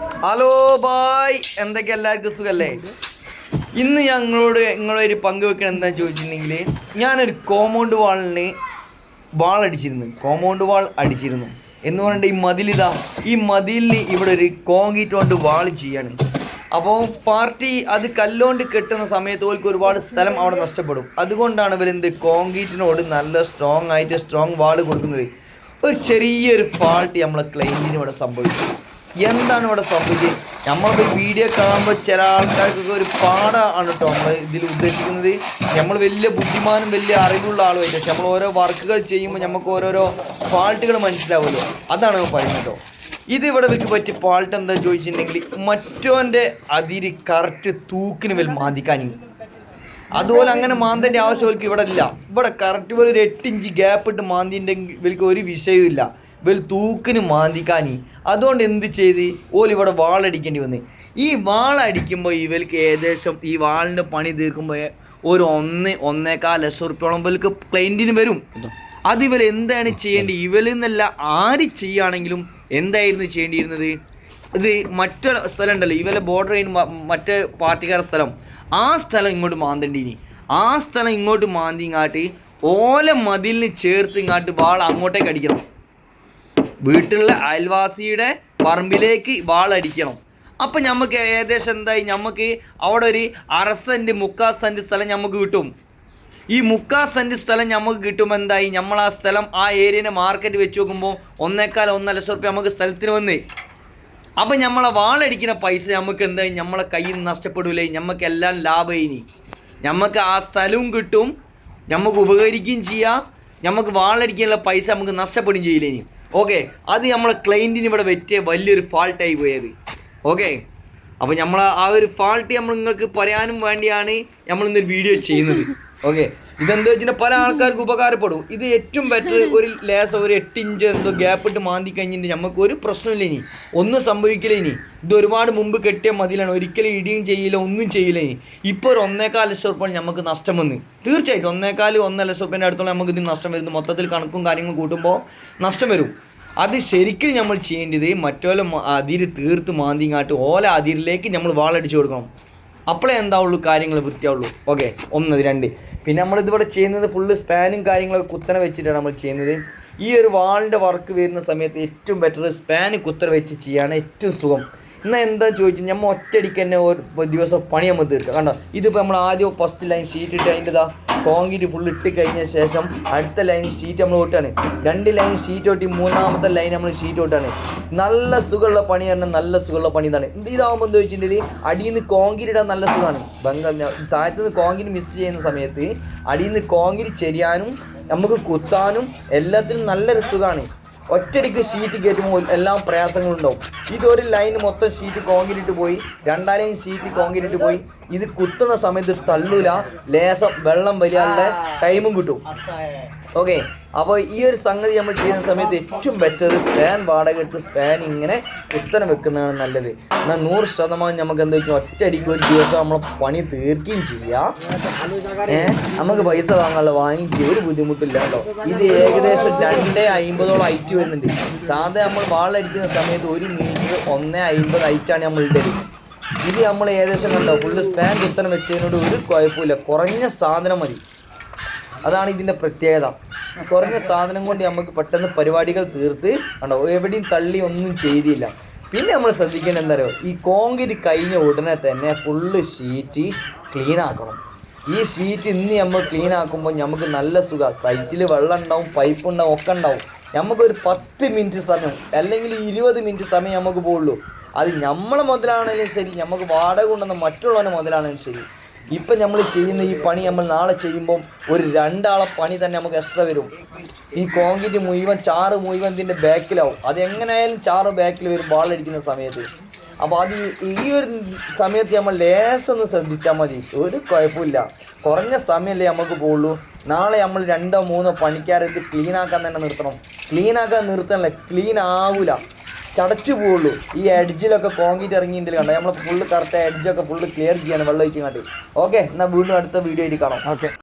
Hello bye എന്തൊക്കെ എല്ലാവർക്കും സുഖല്ലേ? ഇന്ന് ഞങ്ങളോട് നിങ്ങളൊരു പങ്കുവെക്കണം എന്താ ചോദിച്ചിട്ടുണ്ടെങ്കിൽ ഞാനൊരു കോമ്പൗണ്ട് വാളിന് വാൾ അടിച്ചിരുന്നു. Compound wall അടിച്ചിരുന്നു. എന്ന് പറഞ്ഞിട്ട് ഈ മതിലിതാ ഈ മതിലിന് ഇവിടെ ഒരു കോൺക്രീറ്റ് കൊണ്ട് വാൾ ചെയ്യാണ്. അപ്പോൾ പാർട്ടി അത് കല്ലുകൊണ്ട് കെട്ടുന്ന സമയത്ത് ഓൽക്ക് ഒരുപാട് സ്ഥലം അവിടെ നഷ്ടപ്പെടും. അതുകൊണ്ടാണ് ഇവരെന്ത് കോൺക്രീറ്റിനോട് നല്ല സ്ട്രോങ് ആയിട്ട് സ്ട്രോങ് വാൾ കൊടുക്കുന്നത്. ഒരു ചെറിയൊരു ഫാൾട്ട് നമ്മളെ ക്ലൈന്റിന് ഇവിടെ സംഭവിച്ചു. എന്താണ് ഇവിടെ സംഭവിച്ചത്? നമ്മളിപ്പോൾ വീഡിയോ കാണുമ്പോൾ ചില ആൾക്കാർക്കൊക്കെ ഒരു പാടാണ് കേട്ടോ നമ്മൾ ഇതിൽ ഉദ്ദേശിക്കുന്നത്. നമ്മൾ വലിയ ബുദ്ധിമാനും വലിയ അറിവുള്ള ആളുമായിട്ട്. പക്ഷെ നമ്മൾ ഓരോ വർക്കുകൾ ചെയ്യുമ്പോൾ നമുക്ക് ഓരോരോ ഫാൾട്ടുകൾ മനസ്സിലാവുമല്ലോ. അതാണ് നമ്മൾ പറയുന്നത് കേട്ടോ. ഇത് ഇവിടെ വെച്ച് പറ്റിയ ഫാൾട്ട് എന്താ ചോദിച്ചിട്ടുണ്ടെങ്കിൽ മറ്റോന്റെ അതിരി കറക്റ്റ് തൂക്കിന് മേൽ മാന്തിക്കാനും അതുപോലെ അങ്ങനെ മാന്തിന്റെ ആവശ്യം ഇവർക്ക് ഇവിടെ ഇല്ല. ഇവിടെ കറക്റ്റ് പോലെ ഒരു എട്ട് ഇഞ്ച് ഗ്യാപ്പ് ഇട്ട് മാന്തിന്റെ ഇവർക്ക് ഒരു വിഷയമില്ല ഇവർ തൂക്കിന് മാന്തിക്കാനി. അതുകൊണ്ട് എന്ത് ചെയ്ത്? ഓൽ ഇവിടെ വാളടിക്കേണ്ടി വന്ന്. ഈ വാളടിക്കുമ്പോൾ ഇവൽക്ക് ഏകദേശം ഈ വാളിന്റെ പണി തീർക്കുമ്പോൾ ഒരു ഒന്ന് ഒന്നേക്കാൽ ലക്ഷം റുപ്യോളം ഇവർക്ക് ക്ലൈന്റിന് വരും. അത് ഇവർ എന്താണ് ചെയ്യേണ്ടത്? ഇവരിൽ നിന്നല്ല ആര് ചെയ്യുകയാണെങ്കിലും എന്തായിരുന്നു ചെയ്യേണ്ടിയിരുന്നത്? ഇത് മറ്റൊരു സ്ഥലം ഉണ്ടല്ലോ. ഇവരെ ബോർഡർ ചെയ്യുന്ന മറ്റേ പാർട്ടിക്കാരുടെ സ്ഥലം. ആ സ്ഥലം ഇങ്ങോട്ട് മാന്തണ്ടീനി. ആ സ്ഥലം ഇങ്ങോട്ട് മാന്തി ഇങ്ങാട്ട് ഓല മതിലിന് ചേർത്ത് ഇങ്ങാട്ട് വാൾ അങ്ങോട്ടേക്ക് അടിക്കണം. വീട്ടിലുള്ള അയൽവാസിയുടെ പറമ്പിലേക്ക് വാൾ അടിക്കണം. അപ്പം നമുക്ക് ഏകദേശം എന്തായി? നമുക്ക് അവിടെ ഒരു അര സെന്റ് മുക്കാ സെന്റ് സ്ഥലം നമുക്ക് കിട്ടും. ഈ മുക്കാ സെന്റ് സ്ഥലം നമുക്ക് കിട്ടുമ്പോൾ എന്തായി? നമ്മൾ ആ സ്ഥലം ആ ഏരിയനെ മാർക്കറ്റ് വെച്ച് നോക്കുമ്പോൾ ഒന്നേക്കാൽ ഒന്നര ലക്ഷം റുപ്യ നമുക്ക് സ്ഥലത്തിന് വന്നേ. അപ്പം നമ്മളെ വാളടിക്കുന്ന പൈസ നമുക്ക് എന്തായി നമ്മളെ കയ്യിൽ നിന്ന് നഷ്ടപ്പെടൂലേ? നമുക്ക് എല്ലാം ലാഭം ഇനി. നമുക്ക് ആ സ്ഥലവും കിട്ടും. നമുക്ക് ഉപകരിക്കുകയും ചെയ്യാം. നമുക്ക് വാളടിക്കാനുള്ള പൈസ നമുക്ക് നഷ്ടപ്പെടുകയും ചെയ്യില്ല ഇനി? ഓക്കെ അത് നമ്മളെ ക്ലൈന്റിന് ഇവിടെ പറ്റിയ വലിയൊരു ഫാൾട്ടായി പോയത്. ഓക്കെ അപ്പോൾ നമ്മൾ ആ ഒരു ഫാൾട്ട് നമ്മൾ നിങ്ങൾക്ക് പറയാനും വേണ്ടിയാണ് നമ്മൾ ഇന്നൊരു വീഡിയോ ചെയ്യുന്നത്. ഓക്കെ ഇതെന്താ വെച്ചാൽ പല ആൾക്കാർക്ക് ഉപകാരപ്പെടും. ഇത് ഏറ്റവും ബെറ്റർ ഒരു ലേസം ഒരു എട്ട് ഇഞ്ച് എന്തോ ഗ്യാപ്പ് ഇട്ട് മാന്തി കഴിഞ്ഞിട്ട് നമുക്ക് ഒരു പ്രശ്നമില്ല ഇനി. ഒന്നും സംഭവിക്കില്ല ഇനി. ഇത് ഒരുപാട് മുമ്പ് കെട്ടിയ മതിലാണ് ഒരിക്കലും ഇടിയും ചെയ്യില്ല ഒന്നും ചെയ്യില്ല ഇനി. ഇപ്പോൾ ഒരു ഒന്നേക്കാൽ ലക്ഷം റുപ്യ നമുക്ക് നഷ്ടം വന്ന്. തീർച്ചയായിട്ടും ഒന്നേക്കാൽ ഒന്നര ലക്ഷം റുപ്യന്റെ അടുത്തോളം നമുക്ക് ഇതിന് നഷ്ടം വരുന്നു. മൊത്തത്തിൽ കണക്കും കാര്യങ്ങളും കൂട്ടുമ്പോൾ നഷ്ടം വരും. അത് ശരിക്കും നമ്മൾ ചെയ്യേണ്ടത് മറ്റോല അതിര് തീർത്ത് മാന്തിങ്ങാട്ട് ഓല അതിരിലേക്ക് നമ്മൾ വാളടിച്ചു കൊടുക്കണം. അപ്പോഴേ എന്താവുള്ളൂ കാര്യങ്ങൾ വൃത്തിയാവുള്ളൂ. ഓക്കെ ഒന്ന് രണ്ട്. പിന്നെ നമ്മളിതിവിടെ ചെയ്യുന്നത് ഫുള്ള് സ്പാനും കാര്യങ്ങളൊക്കെ കുത്തനെ വെച്ചിട്ടാണ് നമ്മൾ ചെയ്യുന്നത്. ഈ ഒരു വാളിന്റെ വർക്ക് വരുന്ന സമയത്ത് ഏറ്റവും ബെറ്റർ സ്പാന് കുത്തനെ വെച്ച് ചെയ്യാണ് ഏറ്റവും സുഖം. എന്നാൽ എന്താ ചോദിച്ചാൽ നമ്മൾ ഒറ്റയടിക്ക് തന്നെ ഒരു ദിവസം പണി നമ്മൾ തീർക്കാം. കണ്ടോ? ഇതിപ്പോൾ നമ്മൾ ആദ്യം ഫസ്റ്റ് ലൈൻ ഷീറ്റ് ഇട്ട് അതിന്റെ കോൺക്രീറ്റ് ഫുൾ ഇട്ട് കഴിഞ്ഞ ശേഷം അടുത്ത ലൈൻ ഷീറ്റ് നമ്മൾ ഓട്ടാണ് രണ്ട് ലൈൻ ഷീറ്റ് ഓട്ടി മൂന്നാമത്തെ ലൈൻ നമ്മൾ ഷീറ്റ് ഓട്ടാണ് നല്ല സുഖമുള്ള പണി പറഞ്ഞാൽ നല്ല സുഖമുള്ള പണി ഇതാണ്. ഇതാകുമ്പോൾ എന്താ വെച്ചിട്ടുണ്ടെങ്കിൽ അടിയിൽ നിന്ന് കോൺക്രീറ്റ് ഇടാൻ നല്ല സുഖമാണ്. ബംഗാൾ താഴത്തു നിന്ന് കോൺക്രീറ്റ് മിസ് ചെയ്യുന്ന സമയത്ത് അടിയിൽ നിന്ന് കോൺക്രീറ്റ് ചെരിയാനും നമുക്ക് കുത്താനും എല്ലാത്തിനും നല്ലൊരു സുഖമാണ്. ഒറ്റയടിക്ക് ഷീറ്റ് കയറ്റുമ്പോൾ എല്ലാം പ്രയാസങ്ങളുണ്ടാവും. ഇതൊരു ലൈൻ മൊത്തം ഷീറ്റ് കോൺക്രീറ്റ് പോയി രണ്ടാലേയും ഷീറ്റ് കോൺക്രീറ്റ് പോയി. ഇത് കുത്തുന്ന സമയത്ത് തള്ളൂല ലേശം വെള്ളം വരാനുള്ള ടൈമും കിട്ടും. ഓക്കെ അപ്പോൾ ഈ ഒരു സംഗതി നമ്മൾ ചെയ്യുന്ന സമയത്ത് ഏറ്റവും ബെറ്റർ സ്പാൻ വാടക എടുത്ത് സ്പാൻ ഇങ്ങനെ കുത്തനെ വെക്കുന്നതാണ് നല്ലത്. എന്നാൽ നൂറ് ശതമാനം നമുക്ക് എന്താ വെച്ചാൽ ഒറ്റയടിക്ക് ഒരു ദിവസം നമ്മളെ പണി തീർക്കുകയും ചെയ്യാം. ഏഹ് നമുക്ക് പൈസ വാങ്ങാനുള്ള വാങ്ങിക്കുക ഒരു ബുദ്ധിമുട്ടില്ല കേട്ടോ ഇത് ഏകദേശം രണ്ടേ അമ്പതോളം ഐറ്റ് വരുന്നുണ്ട്. സാധാരണ നമ്മൾ വാളടിക്കുന്ന സമയത്ത് ഒരു മീറ്റർ ഒന്നേ അമ്പത് ഐറ്റാണ് നമ്മൾ ഇടൽ. ഇത് നമ്മൾ ഏകദേശം കണ്ടോ? ഫുള്ള് സ്പാൻ കുത്തനെ വെച്ചതിനോട് ഒരു കുഴപ്പമില്ല. കുറഞ്ഞ സാധനം മതി. അതാണ് ഇതിന്റെ പ്രത്യേകത. കുറഞ്ഞ സാധനം കൊണ്ട് നമുക്ക് പെട്ടെന്ന് പരിപാടികൾ തീർത്ത് കണ്ടോ എവിടെയും തള്ളി ഒന്നും ചെയ്തില്ല. പിന്നെ നമ്മൾ ശ്രദ്ധിക്കേണ്ടത് എന്താ പറയുക ഈ കോൺക്രീറ്റ് കഴിഞ്ഞ ഉടനെ തന്നെ ഫുള്ള് ഷീറ്റ് ക്ലീൻ ആക്കണം. ഈ ഷീറ്റ് ഇന്ന് നമ്മൾ ക്ലീൻ ആക്കുമ്പോൾ നമുക്ക് നല്ല സുഖം. സൈറ്റിൽ വെള്ളം ഉണ്ടാവും പൈപ്പ് ഉണ്ടാവും ഒക്കെ ഉണ്ടാവും. നമുക്കൊരു പത്ത് മിനിറ്റ് സമയം അല്ലെങ്കിൽ ഇരുപത് മിനിറ്റ് സമയം നമുക്ക് പോകുള്ളൂ അത് നമ്മളെ മുതലാണെങ്കിലും ശരി നമുക്ക് വാടക കൊണ്ടുവന്ന മറ്റുള്ളവന്റെ മുതലാണെങ്കിലും ശരി. ഇപ്പം നമ്മൾ ചെയ്യുന്ന ഈ പണി നമ്മൾ നാളെ ചെയ്യുമ്പം ഒരു രണ്ടാളെ പണി തന്നെ നമുക്ക് എക്സ്ട്രാ വരും. ഈ കോൺക്രീറ്റ് മുഴുവൻ ചാറ് മുഴുവൻ ഇതിന്റെ ബാക്കിലാവും. അത് എങ്ങനെയായാലും ചാറ് ബാക്കിൽ വരും ബാളടിക്കുന്ന സമയത്ത്. അപ്പോൾ അത് ഈ ഒരു സമയത്ത് നമ്മൾ ലേസൊന്ന് ശ്രദ്ധിച്ചാൽ മതി. ഒരു കുഴപ്പമില്ല. കുറഞ്ഞ സമയമല്ലേ നമുക്ക് പോകുള്ളൂ നാളെ നമ്മൾ രണ്ടോ മൂന്നോ പണിക്കാരെ ആക്കാൻ തന്നെ നിർത്തണം. ക്ലീനാക്കാൻ നിർത്തണല്ലേ ക്ലീൻ ആവൂല. ചടച്ചു പോവുള്ളൂ. ഈ എഡ്ജിലൊക്കെ കോൺക്രീറ്റ് ഇറങ്ങിയിട്ടുണ്ട് കണ്ടോ? നമ്മൾ ഫുള്ള് കറക്റ്റ് എഡ്ജൊക്കെ ഫുള്ള് ക്ലിയർ ചെയ്യാണ് വെള്ളം ഒഴിച്ചു കാട്ടി ഓക്കെ എന്നാൽ വീണ്ടും അടുത്ത വീഡിയോ ആയിട്ട് കാണാം. ഓക്കെ